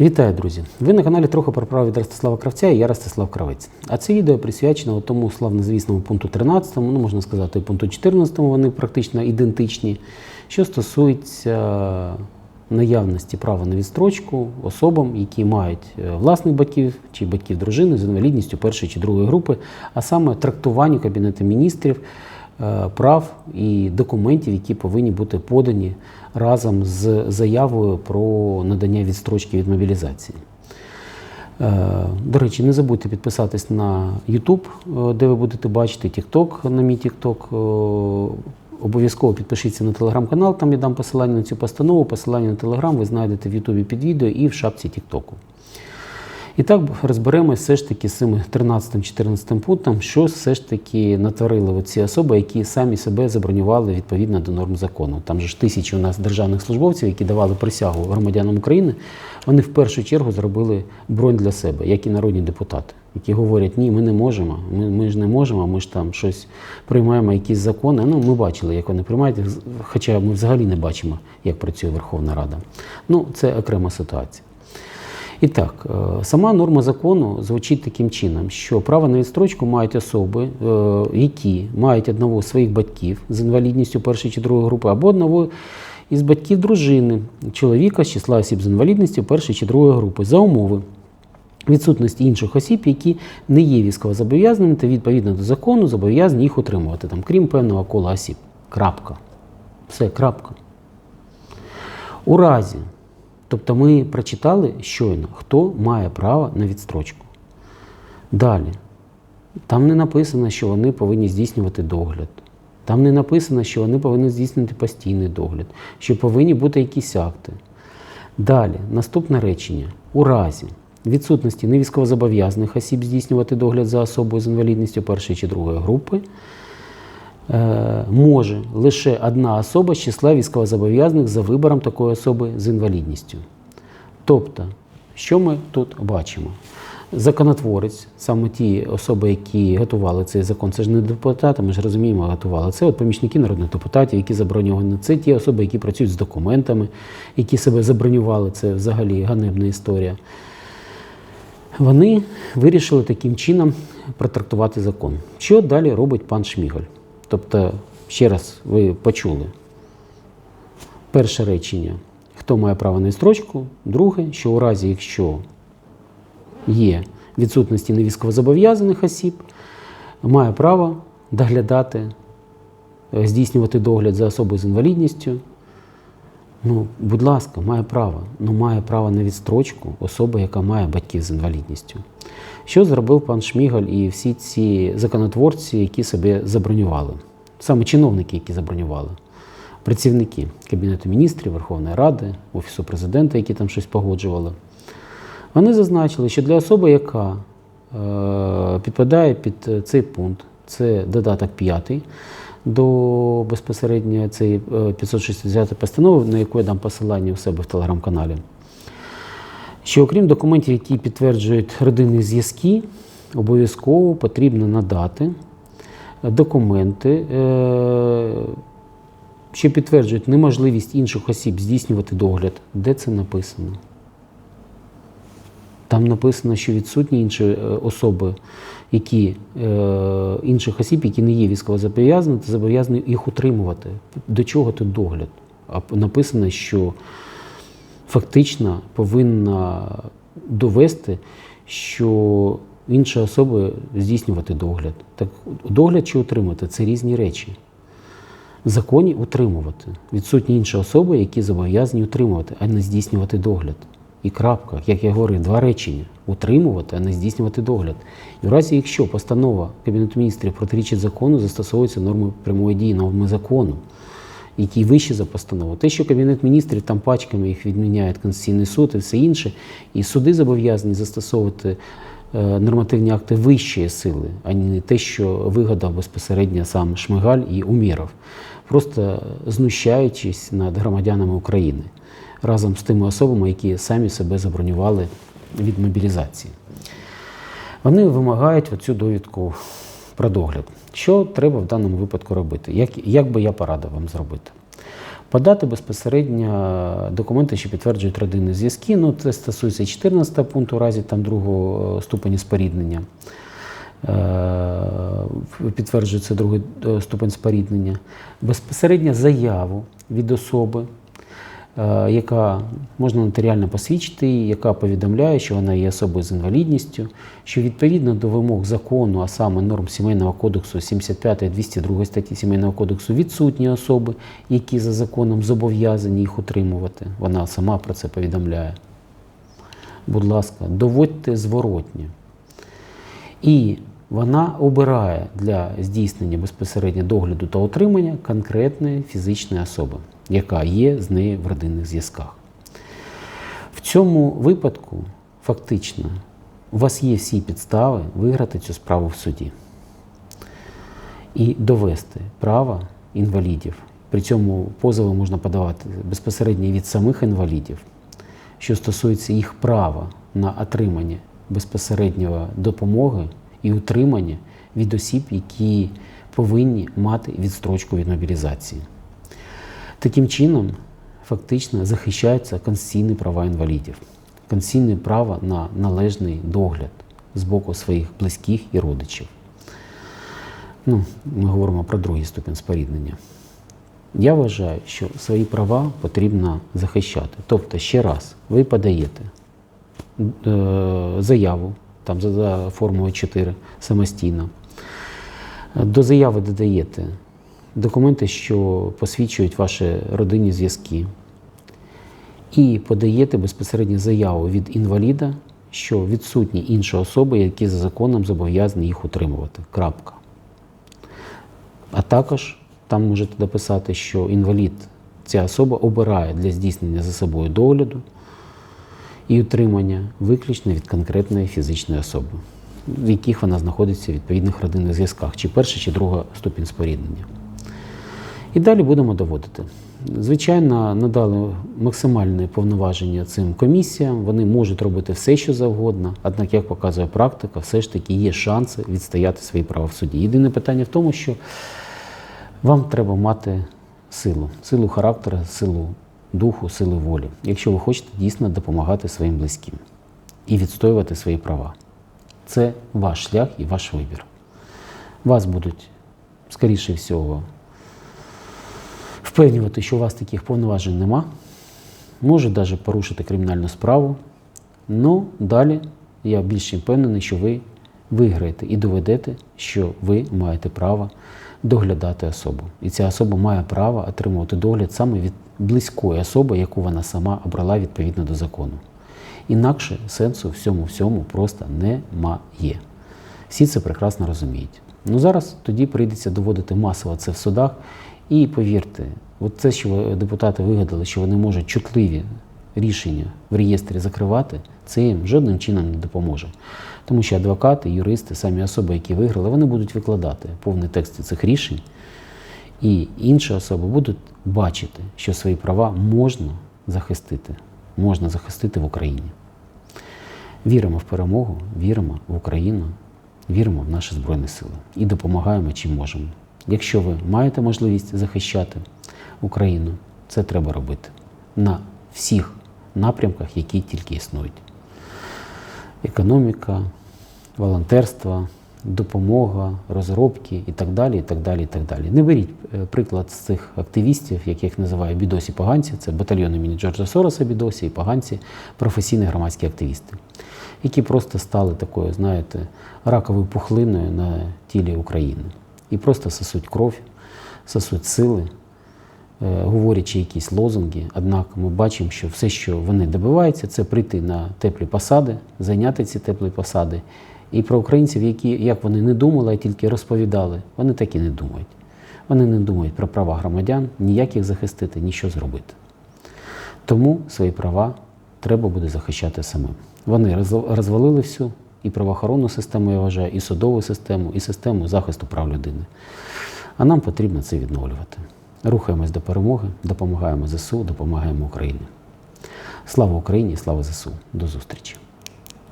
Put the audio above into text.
Вітаю, друзі! Ви на каналі трохи про право від Ростислава Кравця і я Ростислав Кравець. А це відео присвячено тому славнозвісному пункту 13, ну можна сказати, пункту 14, вони практично ідентичні, що стосується наявності права на відстрочку особам, які мають е, власних батьків чи батьків дружини з інвалідністю першої чи другої групи, а саме трактуванню Кабінету міністрів е, прав і документів, які повинні бути подані разом з заявою про надання відстрочки від мобілізації. Е, До речі, не забудьте підписатись на YouTube, е, де ви будете бачити TikTok на мій TikTok. Е, Обов'язково підпишіться на телеграм-канал, там я дам посилання на цю постанову. Посилання на телеграм ви знайдете в Ютубі під відео і в шапці Тіктоку. І так розберемось все ж таки з цим 13-14 пунктом, що все ж таки натворили ці особи, які самі себе забронювали відповідно до норм закону. Там же ж тисячі у нас державних службовців, які давали присягу громадянам України, вони в першу чергу зробили бронь для себе, як і народні депутати, які говорять, ні, ми не можемо, ми, ми ж не можемо, ми ж там щось приймаємо, якісь закони. Ну, ми бачили, як вони приймають, хоча ми взагалі не бачимо, як працює Верховна Рада. Ну, це окрема ситуація. І так, е, сама норма закону звучить таким чином, що право на відстрочку мають особи, е, які мають одного з своїх батьків з інвалідністю першої чи другої групи, або одного із батьків дружини, чоловіка з числа осіб з інвалідністю першої чи другої групи, за умови відсутності інших осіб, які не є військовозобов'язаними та відповідно до закону зобов'язані їх утримувати, там, крім певного кола осіб. Крапка. Все, крапка. У разі Тобто ми прочитали щойно, хто має право на відстрочку. Далі. Там не написано, що вони повинні здійснювати догляд. Там не написано, що вони повинні здійснювати постійний догляд, що повинні бути якісь акти. Далі, наступне речення. У разі відсутності невійськовозобов'язаних осіб здійснювати догляд за особою з інвалідністю першої чи другої групи. Е, може лише одна особа з числа військовозобов'язаних за вибором такої особи з інвалідністю. Тобто, що ми тут бачимо? Законотворець, саме ті особи, які готували цей закон, це ж не депутати, ми ж розуміємо, готували. Це от помічники народних депутатів, які заброньовані. Це ті особи, які працюють з документами, які себе забронювали. Це взагалі ганебна історія. Вони вирішили таким чином протрактувати закон. Що далі робить пан Шмігаль? Тобто, ще раз ви почули перше речення, хто має право на відстрочку, друге, що у разі, якщо є відсутності невійськовозобов'язаних осіб, має право доглядати, здійснювати догляд за особою з інвалідністю. Ну, будь ласка, має право. Ну, має право на відстрочку особа, яка має батьків з інвалідністю. Що зробив пан Шмігаль і всі ці законотворці, які себе забронювали? Саме чиновники, які забронювали, працівники Кабінету міністрів, Верховної Ради, Офісу президента, які там щось погоджували. Вони зазначили, що для особи, яка е, підпадає під цей пункт, це додаток 5 до безпосередньо цієї 560 постанови, на яку я дам посилання у себе в телеграм-каналі що окрім документів, які підтверджують родинні зв'язки, обов'язково потрібно надати документи, е, що підтверджують неможливість інших осіб здійснювати догляд. Де це написано? Там написано, що відсутні інші е, особи, які, е, інших осіб, які не є військовозобов'язані, та зобов'язані їх утримувати. До чого тут догляд? А написано, що фактично повинна довести, що інша особа здійснювати догляд. Так догляд чи утримувати це різні речі. В законі утримувати. Відсутні інші особи, які зобов'язані утримувати, а не здійснювати догляд. І крапка, як я говорив, два речення: утримувати, а не здійснювати догляд. І в разі, якщо постанова Кабінету міністрів протирічить закону, застосовуються норми прямої дії, норми закону який вищий за постанову. Те, що Кабінет міністрів там пачками їх відміняє Конституційний суд і все інше, і суди зобов'язані застосовувати е, нормативні акти вищої сили, а не те, що вигадав безпосередньо сам Шмигаль і Уміров, просто знущаючись над громадянами України разом з тими особами, які самі себе забронювали від мобілізації. Вони вимагають оцю довідку про догляд. Що треба в даному випадку робити? Як, як би я порадив вам зробити? Подати безпосередньо документи, що підтверджують родинні зв'язки. Ну, це стосується 14 пункту, у разі там другого ступеня споріднення. Е, Підтверджується другий е, ступень споріднення. Безпосередньо заяву від особи, е, яка можна нотаріально посвідчити, яка повідомляє, що вона є особою з інвалідністю, що відповідно до вимог закону, а саме норм Сімейного кодексу 75 і 202 статті Сімейного кодексу, відсутні особи, які за законом зобов'язані їх утримувати. Вона сама про це повідомляє. Будь ласка, доводьте зворотнє. І вона обирає для здійснення безпосередньо догляду та отримання конкретної фізичної особи, яка є з нею в родинних зв'язках. В цьому випадку фактично у вас є всі підстави виграти цю справу в суді і довести право інвалідів. При цьому позови можна подавати безпосередньо від самих інвалідів, що стосується їх права на отримання безпосередньої допомоги і утримання від осіб, які повинні мати відстрочку від мобілізації. Таким чином, фактично захищаються конституційні права інвалідів, конституційне право на належний догляд з боку своїх близьких і родичів. Ну, ми говоримо про другий ступінь споріднення. Я вважаю, що свої права потрібно захищати. Тобто, ще раз, ви подаєте е, заяву там, за, за формулою 4 самостійно. До заяви додаєте документи, що посвідчують ваші родинні зв'язки. І подаєте безпосередньо заяву від інваліда, що відсутні інші особи, які за законом зобов'язані їх утримувати. Крапка. А також там можете дописати, що інвалід, ця особа обирає для здійснення за собою догляду і утримання виключно від конкретної фізичної особи, в яких вона знаходиться в відповідних родинних зв'язках, чи перша, чи друга ступінь споріднення. І далі будемо доводити. Звичайно, надали максимальне повноваження цим комісіям. Вони можуть робити все, що завгодно. Однак, як показує практика, все ж таки є шанси відстояти свої права в суді. Єдине питання в тому, що вам треба мати силу, силу характеру, силу духу, силу волі, якщо ви хочете дійсно допомагати своїм близьким і відстоювати свої права. Це ваш шлях і ваш вибір. Вас будуть, скоріше всього, впевнювати, що у вас таких повноважень нема, можуть навіть порушити кримінальну справу. Ну, далі я більш впевнений, що ви виграєте і доведете, що ви маєте право доглядати особу. І ця особа має право отримувати догляд саме від близької особи, яку вона сама обрала відповідно до закону. Інакше сенсу всьому всьому просто немає. Всі це прекрасно розуміють. Ну зараз тоді прийдеться доводити масово це в судах. І повірте, от це, що депутати вигадали, що вони можуть чутливі рішення в реєстрі закривати, це їм жодним чином не допоможе. Тому що адвокати, юристи, самі особи, які виграли, вони будуть викладати повні тексти цих рішень, і інші особи будуть бачити, що свої права можна захистити, можна захистити в Україні. Віримо в перемогу, віримо в Україну, віримо в наші Збройні Сили і допомагаємо чим можемо. Якщо ви маєте можливість захищати Україну, це треба робити на всіх напрямках, які тільки існують. Економіка, волонтерство, допомога, розробки і так далі. і так далі, і так далі. Не беріть е, приклад з цих активістів, яких називаю бідосі поганці, це батальйон імені Джорджа Сороса, бідосі і поганці, професійні громадські активісти, які просто стали такою, знаєте, раковою пухлиною на тілі України. І просто сосуть кров, сосуть сили, е, говорячи якісь лозунги. Однак ми бачимо, що все, що вони добиваються, це прийти на теплі посади, зайняти ці теплі посади. І про українців, які як вони не думали, а тільки розповідали, вони так і не думають. Вони не думають про права громадян, ніяк їх захистити, ні що зробити. Тому свої права треба буде захищати самим. Вони розвалили всю і правоохоронну систему, я вважаю, і судову систему, і систему захисту прав людини. А нам потрібно це відновлювати. Рухаємось до перемоги, допомагаємо ЗСУ, допомагаємо Україні. Слава Україні, слава ЗСУ. До зустрічі!